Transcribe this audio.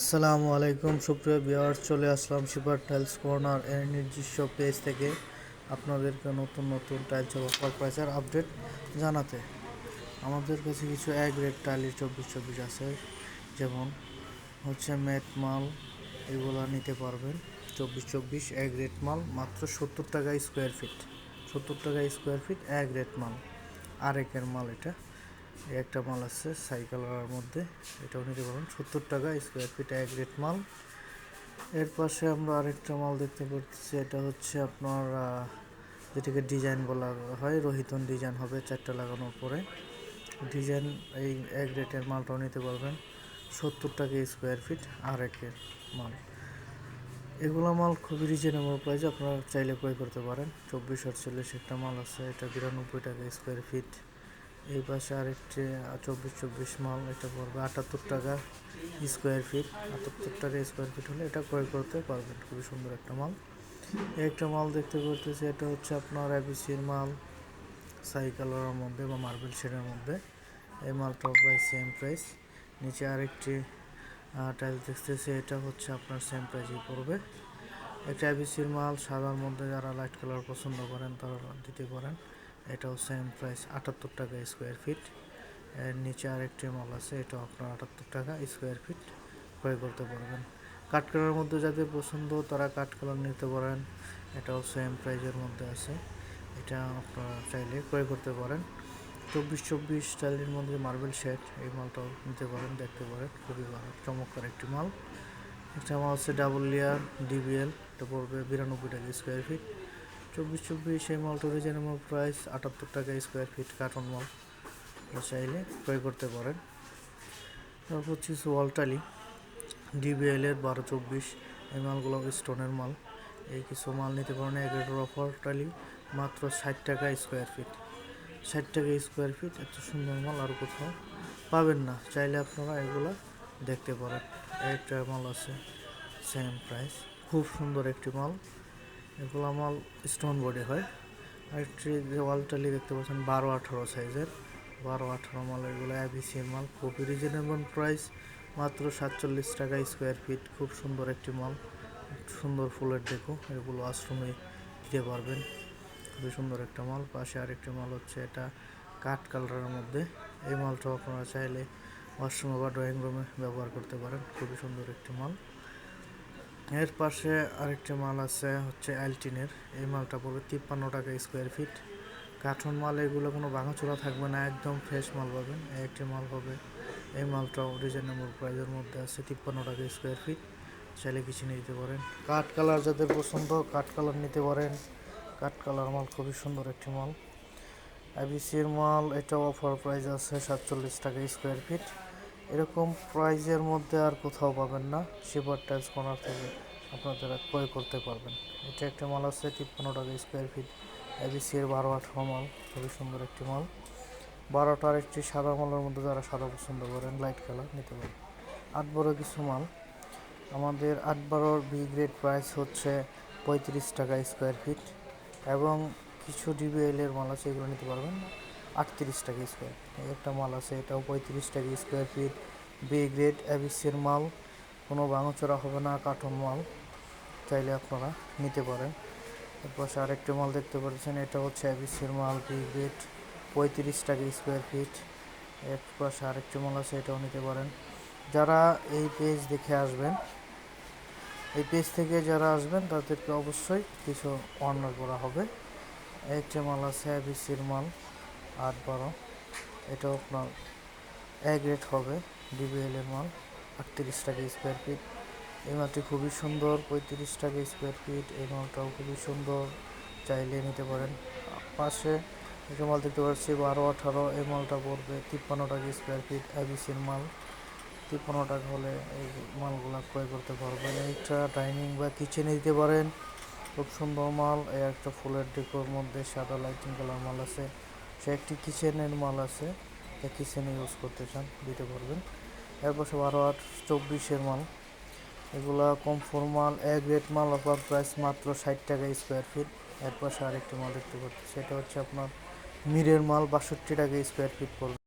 আসসালামু আলাইকুম, সুপ্রিয় বিয়ার চলে আসলাম সুপার টাইলস কর্নার এর নিজস্ব পেজ থেকে আপনাদেরকে নতুন নতুন টাইলস অফার প্রাইসের আপডেট জানাতে। আমাদের কাছে কিছু এক রেট টাইলের চব্বিশ চব্বিশ আছে, যেমন হচ্ছে ম্যাট মাল, এগুলো নিতে পারবেন। চব্বিশ চব্বিশ এক রেট মাল, মাত্র সত্তর টাকা স্কোয়ার ফিট সত্তর টাকা স্কোয়ার ফিট এক রেট মাল। আরেকের মাল এটা। একটা মাল আছে সাইকেলের মধ্যে। এটাও নিতে পারেন সত্তর টাকা স্কোয়ার ফিট এক রেট মাল। এর পাশে আমরা আরেকটা মাল দেখতে পাচ্ছি এটা হচ্ছে আপনার যেটাকে ডিজাইন বলা হয়, রোহিতন ডিজাইন হবে চারটা লাগানোর পরে। ডিজাইন এই এক রেটের মালটাও নিতে পারবেন। সত্তর টাকা স্কোয়ার ফিট আর একের মাল। এগুলো মাল খুবই রিজনেবল প্রাইস আপনারা চাইলে ক্রয় করতে পারেন। চব্বিশ আটচল্লিশ একটা মাল আছে, এটা বিরানব্বই টাকা স্কোয়ার ফিট এই পাশে আরেকটি চব্বিশ চব্বিশ মাল এটা পড়বে আটাত্তর টাকা স্কোয়ার ফিট আটাত্তর টাকা স্কোয়ার ফিট হলে এটা ক্রয় করতে পারবেন। খুবই সুন্দর একটা মাল একটা মাল দেখতে পারতেছি, এটা হচ্ছে আপনার অ্যাবিসির মাল সাই কালারের মধ্যে বা মার্বেল শেডের মধ্যে। এই মালটাও প্রায় সেম প্রাইস নিচে আরেকটি টাইল দেখতেছি, এটা হচ্ছে আপনার সেম প্রাইসই পড়বে। একটা অ্যাবিসির মাল সাদার মধ্যে যারা লাইট কালার পছন্দ করেন তারা দিতে পারেন। এটাও সেম প্রাইস আটাত্তর টাকা স্কোয়ার ফিট এর নিচে আরেকটি মাল আছে, এটাও আপনার আটাত্তর টাকা স্কোয়ার ফিট ক্রয় করতে পারবেন। কাঠ কালারের মধ্যে যাদের পছন্দ, তারা কাঠ কালার নিতে পারেন। এটাও সেম প্রাইজের মধ্যে আছে। এটা আপনারা চাইলে ক্রয় করতে পারেন। চব্বিশ চব্বিশ স্টাইলের মধ্যে মার্বেল শেড এই মালটাও নিতে পারেন, দেখতে পারেন। খুবই ভালো, চমৎকার একটি মাল একটা মাল হচ্ছে ডাবল লেয়ার ডিবিএল এটা পড়বে বিরানব্বই টাকা স্কোয়ার ফিট চব্বিশ চব্বিশ এই মালটার রিজনেবল প্রাইস আটাত্তর টাকা স্কোয়ার ফিট কার্টন মাল চাইলে ক্রয় করতে পারেন। তারপর হচ্ছে ওয়ালটালি ডিবিএল এর বারো চব্বিশ, এই মালগুলো স্টোনের মাল এই কিছু মাল নিতে পারেন এক রেটের অফার টালি মাত্র ষাট টাকা স্কোয়ার ফিট ষাট টাকা স্কোয়ার ফিট এত সুন্দর মাল আর কোথাও পাবেন না। চাইলে আপনারা এগুলো দেখতে পারেন। একটা মাল আছে সেম প্রাইস খুব সুন্দর একটি মাল এগুলো মাল স্টোন বডি হয়। আরেকটি যে ওয়ালটালি দেখতে পাচ্ছেন বারো আঠারো সাইজের বারো আঠারো মাল এগুলো অ্যাবিসির মাল, খুবই রিজনেবল প্রাইস মাত্র সাতচল্লিশ টাকা স্কোয়ার ফিট খুব সুন্দর একটি মাল। সুন্দর ফুলের দেখো এগুলো আশ্রমে দিতে পারবেন। খুবই সুন্দর একটা মাল। পাশে আরেকটি মাল হচ্ছে এটা কাঠ কালারের মধ্যে। এই মালটাও আপনারা চাইলে ওয়াশরুমে বা ড্রয়িং রুমে ব্যবহার করতে পারেন। খুবই সুন্দর একটি মাল। এর পাশে আরেকটি মাল আছে, হচ্ছে অ্যালটিনের এই মালটা পড়বে তিপ্পান্ন টাকা স্কোয়ার ফিট কাঠন মাল, এগুলো কোনো ভাঙাচোরা থাকবে না, একদম ফ্রেশ মাল পাবেন। একটি মাল হবে এই মালটাও রিজনেবল প্রাইজের মধ্যে আছে, তিপ্পান্ন টাকা স্কোয়ার ফিট চাইলে কিছু নিতে পারেন। কাঠ কালার যাদের পছন্দ, কাঠ কালার নিতে পারেন। কাঠ কালার মাল খুবই সুন্দর একটি মাল। আইবিসির মাল এটা অফার প্রাইস আছে সাতচল্লিশ টাকা স্কোয়ার ফিট এরকম প্রাইজের মধ্যে আর কোথাও পাবেন না। শিপার টাইলস কর্নার থেকে আপনারা ক্রয় করতে পারবেন। এটা একটা মাল আছে তিপ্পান্ন টাকা স্কোয়ার ফিট এবিসির বারো আঠারো মাল, খুবই সুন্দর একটি মাল। বারোটার একটি সাদা মালের মধ্যে যারা সাদা পছন্দ করেন লাইট কালার নিতে পারেন। আট বড় কিছু মাল। আমাদের আট বারোর বি গ্রেড প্রাইস হচ্ছে পঁয়ত্রিশ টাকা স্কোয়ার ফিট এবং কিছু ডিবিএল এর মাল আছে, এগুলো নিতে পারবেন। আটত্রিশ টাকা স্কোয়ার একটা মাল আছে, এটাও পঁয়ত্রিশ টাকা স্কোয়ার ফিট বি গ্রেড অ্যাবিসির মাল, কোনো ভাঙচোরা হবে না কার্টন মাল। চাইলে আপনারা নিতে পারেন। এর এরপর আরেকটা মাল দেখতে পাচ্ছেন, এটা হচ্ছে অ্যাবিসির মাল বি গ্রেড পঁয়ত্রিশ টাকা স্কোয়ার ফিট এর পাশে আরেকটি মাল আছে, এটাও নিতে পারেন। যারা এই পেজ দেখে আসবেন, এই পেজ থেকে যারা আসবেন, তাদেরকে অবশ্যই কিছু অর্ডার করা হবে। একটা মাল আছে অ্যাবিসির মাল। আট বারো। এটাও আপনার এক রেট হবে ডিবিএল এর মাল আটত্রিশ টাকা স্কোয়ার ফিট এই মালটি খুবই সুন্দর, পঁয়ত্রিশ টাকা স্কোয়ার ফিট এই মালটাও খুবই সুন্দর, চাইলে নিতে পারেন। পাশে একটা মাল দেখতে পাচ্ছি, বারো আঠারো, এই মালটা পড়বে তিপ্পান্ন টাকা স্কোয়ার ফিট অ্যাবিসির মাল। তিপ্পান্ন টাকা হলে এই মালগুলো ক্রয় করতে পারবেন। এইটা ডাইনিং বা কিচেনে দিতে পারেন। খুব সুন্দর মাল। এই একটা ফুলের ডেকোর মধ্যে সাদা লাইটিং কালার মাল আছে। সে একটি কিচেনের মাল আছে। তা কিচেনে ইউজ করতে চান, দিতে পারবেন। এরপর বারো আট চব্বিশের মাল। এগুলা কমফোর মাল এক গ্রেড মাল অফার প্রাইস মাত্র ষাট টাকা স্কোয়ার ফিট এরপর আরেকটি মাল দেখতে পাচ্ছি, সেটা হচ্ছে আপনার মিরের মাল, বাষট্টি টাকা স্কোয়ার ফিট পড়বে।